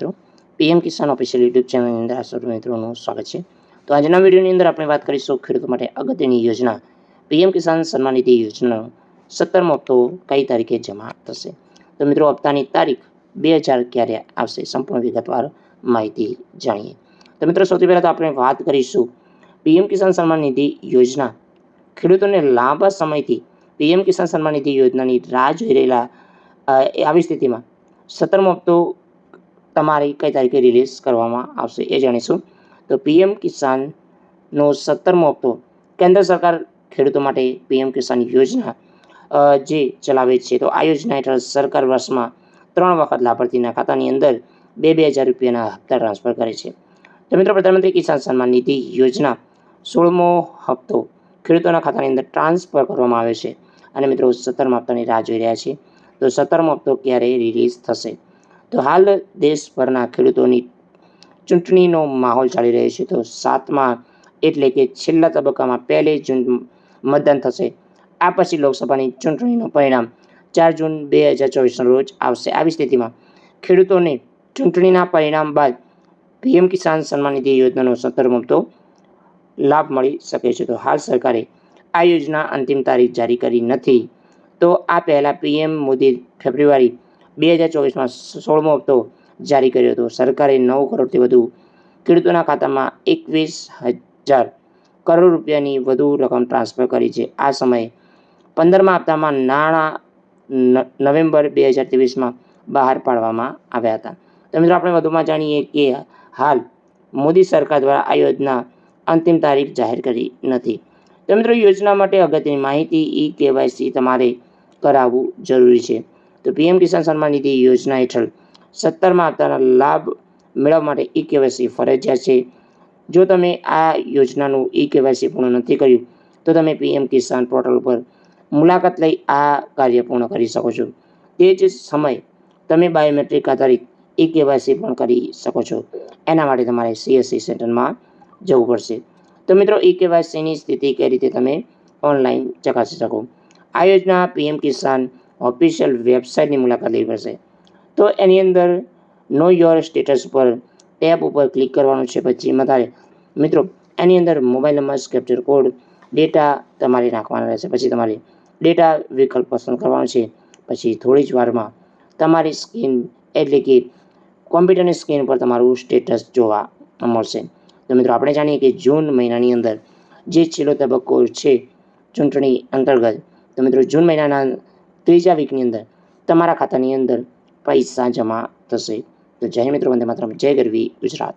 મિત્રો. પીએમ કિસાન official YouTube ચેનલની અંદર આ મિત્રોનું સ્વાગત છે. તો આજના વિડીયોની અંદર આપણે વાત કરીશું ખેડૂતો માટે અગત્યની યોજના. પીએમ કિસાન સન્માન નિધિ યોજનાનો સત્તરમો હપ્તો કઈ તારીખે જમા થશે? તો મિત્રો, હપ્તાની તારીખ બે હજાર ક્યારે આવશે? સંપૂર્ણ વિગતવાર માહિતી જાણીએ. તો મિત્રો, સૌથી પહેલાં તો આપણે વાત કરીશું પીએમ કિસાન સન્માન નિધિ યોજના. ખેડૂતોને લાંબા સમયથી પીએમ કિસાન સન્માન નિધિ યોજનાની રાહ જોઈ રહેલા આવી સ્થિતિમાં સત્તરમો હપ્તો તમારી કઈ તારીખે રિલીઝ કરવામાં આવશે એ જાણીશું. તો પીએમ કિસાનનો સત્તરમો હપ્તો કેન્દ્ર સરકાર ખેડૂતો માટે પીએમ કિસાન યોજના જે ચલાવે છે. તો આ યોજના હેઠળ સરકાર વર્ષમાં ત્રણ વખત લાભાર્થીના ખાતાની અંદર બે બે હજાર રૂપિયાના હપ્તા ટ્રાન્સફર કરે છે. તો મિત્રો, પ્રધાનમંત્રી કિસાન સન્માન નિધિ યોજના સોળમો હપ્તો ખેડૂતોના ખાતાની અંદર ટ્રાન્સફર કરવામાં આવે છે. અને મિત્રો, સત્તરમા હપ્તાની રાહ જોઈ રહ્યા છે તો સત્તરમો હપ્તો ક્યારે રિલીઝ થશે? તો હાલ દેશભરના ખેડૂતોની ચૂંટણીનો માહોલ ચાલી રહ્યો છે. તો સાતમા એટલે કે છેલ્લા તબક્કામાં પહેલી જૂન મતદાન થશે. આ પછી લોકસભાની ચૂંટણીનું પરિણામ ચાર જૂન બે હજાર ચોવીસના રોજ આવશે. આવી સ્થિતિમાં ખેડૂતોને ચૂંટણીના પરિણામ બાદ પીએમ કિસાન સન્માન નિધિ યોજનાનો સત્તરમો હપ્તો લાભ મળી શકે છે. તો હાલ સરકારે આ યોજના અંતિમ તારીખ જારી કરી નથી. તો આ પહેલાં પીએમ મોદી ફેબ્રુઆરી બે હજાર ચોવીસમાં સોળમો હપ્તો જારી કર્યો હતો. સરકારે નવ કરોડથી વધુ ખેડૂતોના ખાતામાં એકવીસ હજાર કરોડ રૂપિયાની વધુ રકમ ટ્રાન્સફર કરી છે. આ સમયે પંદરમા હપ્તામાં નાણાં નવેમ્બર બે હજાર ત્રેવીસમાં બહાર પાડવામાં આવ્યા હતા. તો મિત્રો, આપણે વધુમાં જાણીએ કે હાલ મોદી સરકાર દ્વારા આ યોજના અંતિમ તારીખ જાહેર કરી નથી. તો મિત્રો, યોજના માટે અગત્યની માહિતી ઈ કેવાયસી તમારે કરાવવું જરૂરી છે. તો પીએમ કિસાન સન્માન નિધિ યોજના હેઠળ સત્તરમાં હપ્તાના લાભ મેળવવા માટે ઈ કેવાયસી ફરજિયાત છે. જો તમે આ યોજનાનું ઈ કેવાયસી પૂર્ણ નથી કર્યું, તો તમે પીએમ કિસાન પોર્ટલ પર મુલાકાત લઈ આ કાર્ય પૂર્ણ કરી શકો છો. તે જ સમયે તમે બાયોમેટ્રિક આધારિત ઈ કેવાયસી પણ કરી શકો છો. એના માટે તમારે સીએસસી સેન્ટરમાં જવું પડશે. તો મિત્રો, ઈ કેવાયસીની સ્થિતિ કઈ રીતે તમે ઓનલાઈન ચકાસી શકો? આ યોજના પીએમ કિસાન ઓફિશિયલ વેબસાઇટની મુલાકાત લેવી પડશે. તો એની અંદર નો યોર સ્ટેટસ પર ટેબ ઉપર ક્લિક કરવાનું છે. પછી તમારે મિત્રો, એની અંદર mobile number captcha code data તમારે નાખવાના રહેશે. પછી તમારે ડેટા વિકલ્પ પસંદ કરવાનો છે. પછી થોડી જ વારમાં તમારી સ્કીન એટલે કે કોમ્પ્યુટરની સ્ક્રીન પર તમારું સ્ટેટસ જોવા મળશે. તો મિત્રો, આપણે જાણીએ કે જૂન મહિનાની અંદર જે છેલ્લો તબક્કો છે ચૂંટણી અંતર્ગત, તો મિત્રો, જૂન મહિનાના ત્રીજા વીકની અંદર તમારા ખાતાની અંદર પૈસા જમા થશે. તો જય મિત્રો, વંદે માત્ર જય ગરવી ગુજરાત.